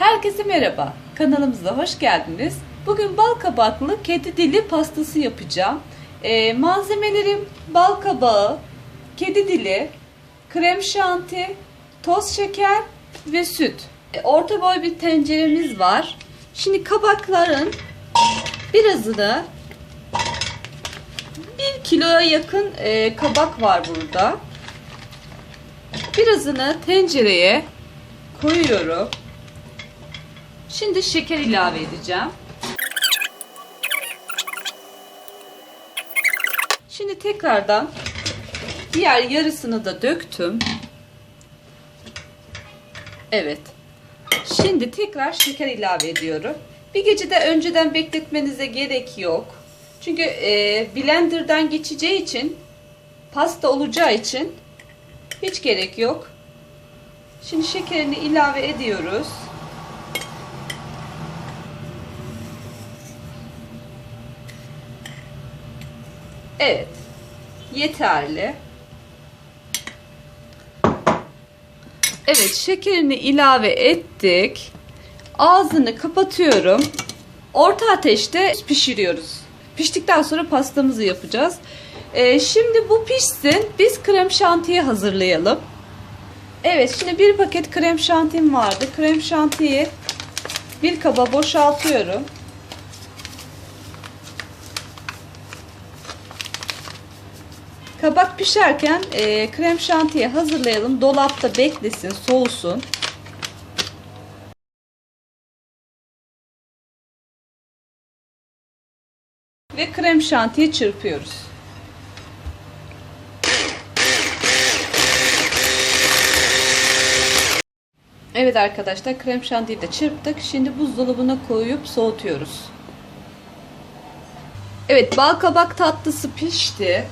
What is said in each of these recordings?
Herkese merhaba. Kanalımıza hoş geldiniz. Bugün bal kabaklı kedi dili pastası yapacağım. Ee, malzemelerim bal kabağı, kedi dili, krem şanti, toz şeker ve süt. Ee, Orta boy bir tenceremiz var. Şimdi kabakların birazını 1 kiloya yakın e, kabak var burada. Birazını tencereye koyuyorum. Şimdi şeker ilave edeceğim. Şimdi tekrardan diğer yarısını da döktüm. Evet. Şimdi tekrar şeker ilave ediyorum. Bir gece de önceden bekletmenize gerek yok. Çünkü e, blenderdan geçeceği için pasta olacağı için hiç gerek yok. Şimdi şekerini ilave ediyoruz. Evet. Yeterli. Evet, şekerini ilave ettik. Ağzını kapatıyorum. Orta ateşte pişiriyoruz. Piştikten sonra pastamızı yapacağız. Ee, şimdi bu pişsin. Biz krem şantiyi hazırlayalım. Evet, şimdi bir paket krem şantim vardı. Krem şantiyi bir kaba boşaltıyorum. Kabak pişerken e, krem şantiyi hazırlayalım. Dolapta beklesin, soğusun. Ve krem şantiyi çırpıyoruz. Evet arkadaşlar krem şantiyi de çırptık. Şimdi buzdolabına koyup soğutuyoruz. Evet bal kabak tatlısı pişti.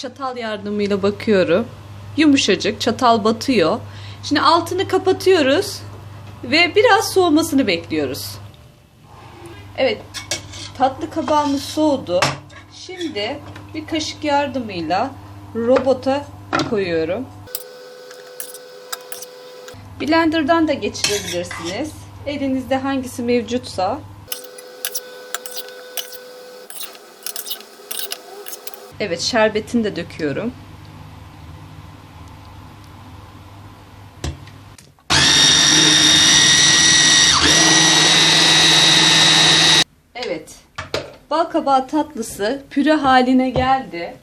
Çatal yardımıyla bakıyorum. Yumuşacık çatal batıyor. Şimdi altını kapatıyoruz ve biraz soğumasını bekliyoruz. Evet tatlı kabağımız soğudu. Şimdi bir kaşık yardımıyla robota koyuyorum. Blender'dan da geçirebilirsiniz. Elinizde hangisi mevcutsa. Evet şerbetini de döküyorum. Evet. Bal kabağı tatlısı püre haline geldi.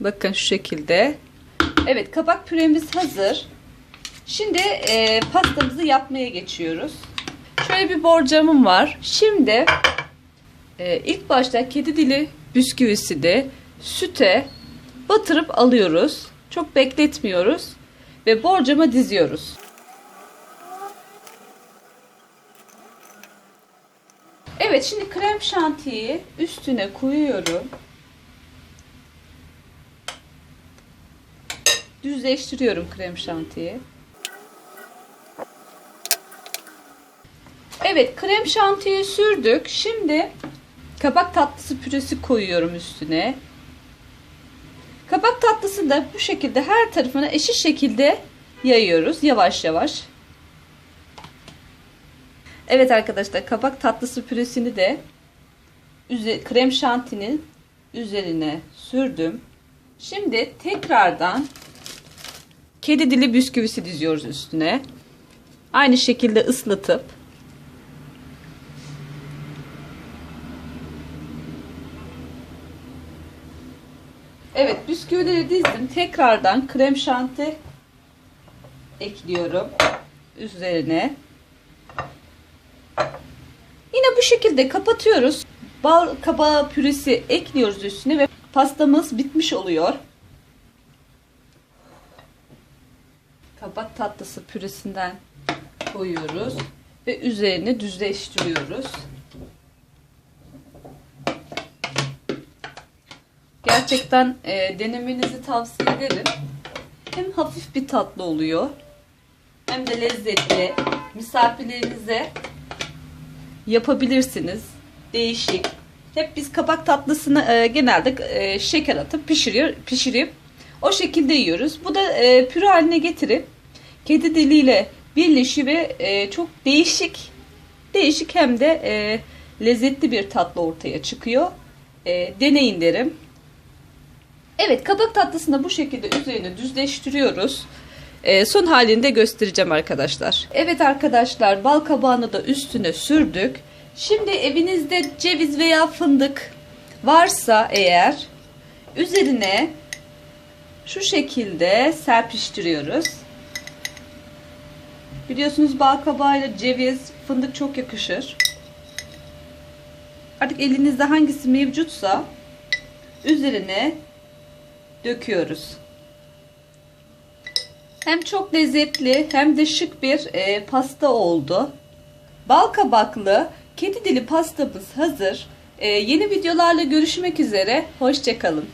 Bakın şu şekilde. Evet kabak püremiz hazır. Şimdi e, pastamızı yapmaya geçiyoruz. Şöyle bir borcamım var. Şimdi e, ilk başta kedi dili bisküvisi de süte batırıp alıyoruz. Çok bekletmiyoruz. Ve borcama diziyoruz. Evet şimdi krem şantiyi üstüne koyuyorum. Düzleştiriyorum krem şantiyi. Evet krem şantiyi sürdük. Şimdi kabak tatlısı püresi koyuyorum üstüne. Kabak tatlısı da bu şekilde her tarafına eşit şekilde yayıyoruz yavaş yavaş. Evet arkadaşlar kabak tatlısı püresini de krem şantinin üzerine sürdüm. Şimdi tekrardan kedi dili bisküvisi diziyoruz üstüne. Aynı şekilde ıslatıp Evet bisküvileri dizdim. Tekrardan krem şanti ekliyorum üzerine. Yine bu şekilde kapatıyoruz. Bal kabağı püresi ekliyoruz üstüne ve pastamız bitmiş oluyor. Kabak tatlısı püresinden koyuyoruz ve üzerine düzleştiriyoruz. Gerçekten e, denemenizi tavsiye ederim. Hem hafif bir tatlı oluyor hem de lezzetli. Misafirlerinize yapabilirsiniz. Değişik. Hep biz kabak tatlısını e, genelde e, şeker atıp pişiriyor, pişirip o şekilde yiyoruz. Bu da e, püre haline getirip kedi diliyle birleşi ve e, çok değişik değişik hem de e, lezzetli bir tatlı ortaya çıkıyor. E, deneyin derim. Evet kabak tatlısını bu şekilde üzerine düzleştiriyoruz. E, son halini de göstereceğim arkadaşlar. Evet arkadaşlar bal kabağını da üstüne sürdük. Şimdi evinizde ceviz veya fındık varsa eğer üzerine şu şekilde serpiştiriyoruz. Biliyorsunuz bal kabağıyla ceviz, fındık çok yakışır. Artık elinizde hangisi mevcutsa üzerine döküyoruz. Hem çok lezzetli hem de şık bir e, pasta oldu. Bal kabaklı kedi dili pastamız hazır. E, yeni videolarla görüşmek üzere. Hoşçakalın.